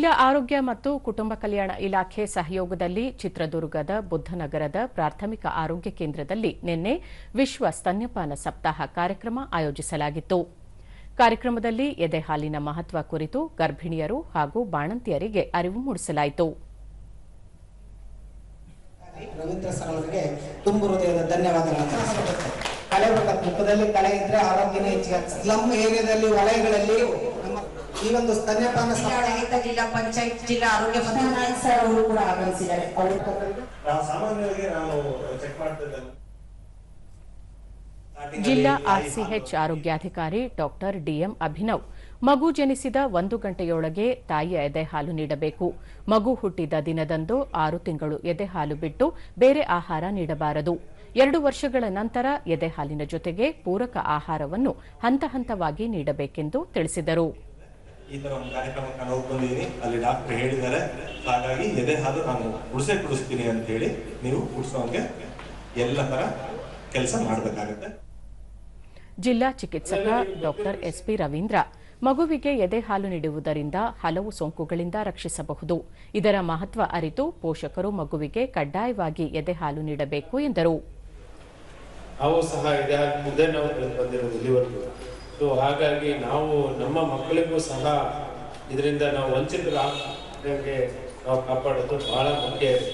ಜಿಲ್ಲಾ ಆರೋಗ್ಯ ಮತ್ತು ಕುಟುಂಬ ಕಲ್ಯಾಣ ಇಲಾಖೆ ಸಹಯೋಗದಲ್ಲಿ ಚಿತ್ರದುರ್ಗದ ಬುದ್ಧನಗರದ ಪ್ರಾಥಮಿಕ ಆರೋಗ್ಯ ಕೇಂದ್ರದಲ್ಲಿ ನಿನ್ನೆ ವಿಶ್ವ ಸ್ತನ್ಯಪಾನ ಸಪ್ತಾಹ ಕಾರ್ಯಕ್ರಮ ಆಯೋಜಿಸಲಾಗಿತ್ತು. ಕಾರ್ಯಕ್ರಮದಲ್ಲಿ ಎದೆಹಾಲಿನ ಮಹತ್ವ ಕುರಿತು ಗರ್ಭಿಣಿಯರು ಹಾಗೂ ಬಾಣಂತಿಯರಿಗೆ ಅರಿವು ಮೂಡಿಸಲಾಯಿತು. ಕಳೆ ಮುಖದಲ್ಲಿ ಕಳೆ ಇದ್ರೆ ಆರೋಗ್ಯನೇ ಹೆಚ್ಚಿಗೆ ಸ್ಲಮ್ ಏರಿಯಾದಲ್ಲಿ, ವಲಯಗಳಲ್ಲಿ ಈ ಒಂದು ಸ್ತನ್ಯಪಾನ ಜಿಲ್ಲಾಡಳಿತ ಜಿಲ್ಲಾ ಪಂಚಾಯತ್ ಜಿಲ್ಲಾ ಆರೋಗ್ಯ ಮತ್ತು ನಾಯಕ್ ಸರ್ ಅವರು ಕೂಡ ಆಗಮಿಸಿದ್ದಾರೆ ಅವರು ಸಾಮಾನ್ಯವಾಗಿ ನಾವು ಚೆಕ್ ಮಾಡ್ತಿದ್ದೆ ಜಿಲ್ಲಾ ಆರ್ಸಿಎಚ್ ಆರೋಗ್ಯಾಧಿಕಾರಿ ಡಾಕ್ಟರ್ ಡಿಎಂ ಅಭಿನವ್ ಮಗು ಜನಿಸಿದ ಒಂದು ಗಂಟೆಯೊಳಗೆ ತಾಯಿಯ ಎದೆಹಾಲು ನೀಡಬೇಕು. ಮಗು ಹುಟ್ಟಿದ ದಿನದಂದು ಆರು ತಿಂಗಳು ಎದೆಹಾಲು ಬಿಟ್ಟು ಬೇರೆ ಆಹಾರ ನೀಡಬಾರದು. ಎರಡು ವರ್ಷಗಳ ನಂತರ ಎದೆಹಾಲಿನ ಜೊತೆಗೆ ಪೂರಕ ಆಹಾರವನ್ನು ಹಂತ ಹಂತವಾಗಿ ನೀಡಬೇಕೆಂದು ತಿಳಿಸಿದರು. ಈ ತರ ಒಂದು ಕಾರ್ಯಕ್ರಮಕ್ಕೆ ನಾನು ಹೋಗಿ ಬಂದಿದ್ದೀನಿ ಅಲ್ಲಿ ಡಾಕ್ಟರ್ ಹೇಳಿದ್ದಾರೆ ಹಾಗಾಗಿ ಎದೆ ಹಾಲು ನಾನು ಉಳಿಸೇ ಕುಡಿಸ್ತೀನಿ ಅಂತ ಹೇಳಿ ನೀವು ಕುಡಿಸೋಂಗೆ ಎಲ್ಲ ತರ ಕೆಲಸ ಮಾಡಬೇಕಾಗುತ್ತೆ. ಜಿಲ್ಲಾ ಚಿಕಿತ್ಸಕ ಡಾಕ್ಟರ್ ಎಸ್ ಪಿ ರವೀಂದ್ರ ಮಗುವಿಗೆ ಎದೆ ಹಾಲು ನೀಡುವುದರಿಂದ ಹಲವು ಸೋಂಕುಗಳಿಂದ ರಕ್ಷಿಸಬಹುದು. ಇದರ ಮಹತ್ವ ಅರಿತು ಪೋಷಕರು ಮಗುವಿಗೆ ಕಡ್ಡಾಯವಾಗಿ ಎದೆ ಹಾಲು ನೀಡಬೇಕು ಎಂದರು. ಸೊ ಹಾಗಾಗಿ ನಾವು ನಮ್ಮ ಮಕ್ಕಳಿಗೂ ಸಹ ಇದರಿಂದ ನಾವು ವಂಚಿತರಾಗದಂಗೆ ನಾವು ಕಾಪಾಡೋದು ಬಹಳ ಮುಖ್ಯ. ಇದೆ